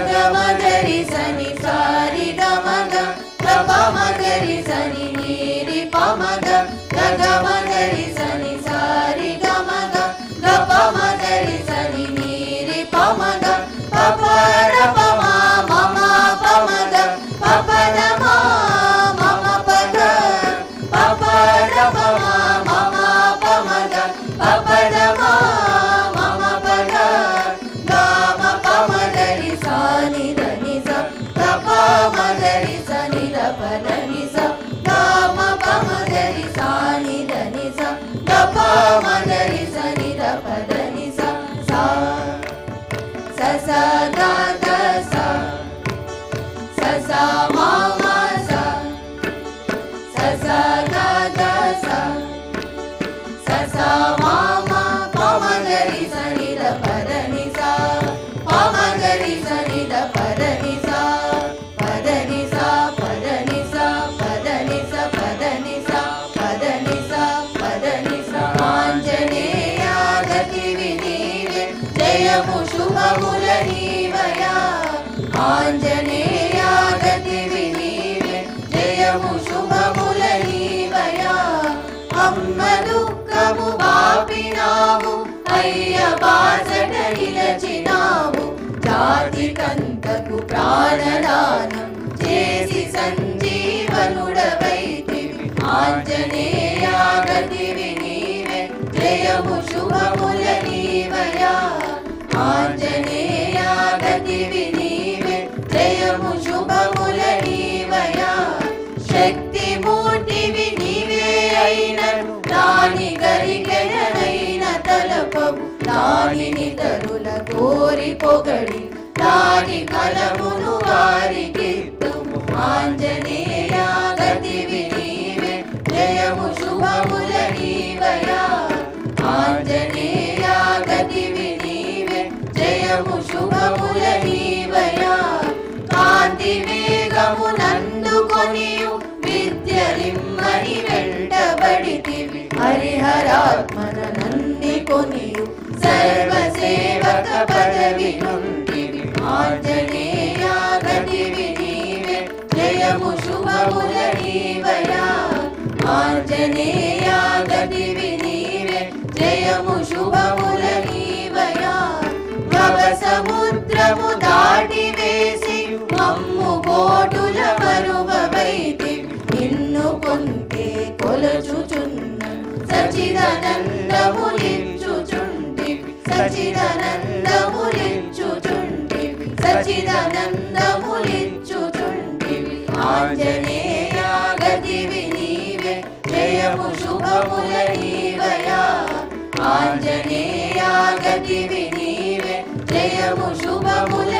Madhavadari Sani Sari Damadam Rapa Madhari Sani Dhanisa, Dhamma Bhamma Dhanisa, Dhanisa, Dhamma Dhanisa, Dhamma Dhanisa, Dhamma Dhanisa, జయము శుభముల నీవయా ఆంజనేయ గతి నీవే జయము శుభముల నీవయా అమ్మ దుఃఖము బాపినావు అయ్య బాసట నిలచినావు. జాతి కంతకు ప్రాణదానం చేసి సంజీవనుడవైతి ఆంజనేయ గతి నీవే జయము శుభముల నీవయా ఆంజనేయ గతివి నీవే జయము శుభముల నీవయా. శక్తి మూర్తివి నీవే అయినను దాని గరికెడనైన తలపవు. దానిని తరుల కోరి పొగడి దాని ఫలమును వారికి ఆంజనేయ గతివి నీవే జయము శుభముల జయము శుభముల నీవయా కాంతి వేగము నందుకొనియు విద్యలిమ్మని వెంటబడితివి. హరిహరాత్మన నందికొని సర్వసేవక పదవి నుండివి ఆంజనేయ నీవే జయము శుభముల నీవయా ఆంజనేయ గతివి నీవే జయము శుభము మమ్ము కోటుల మరువైతి నిన్ను కొంతే కొలచుచున్న సచిదానందములిచ్చుచుండి సచిదానందములిచ్చుచుండి సచిదానందములిచ్చుచుండి ఆంజనేయ గతివి నీవే జయము శుభముల నీవయా. ఆంజనేయ గతివి నీవే జయము శుభముల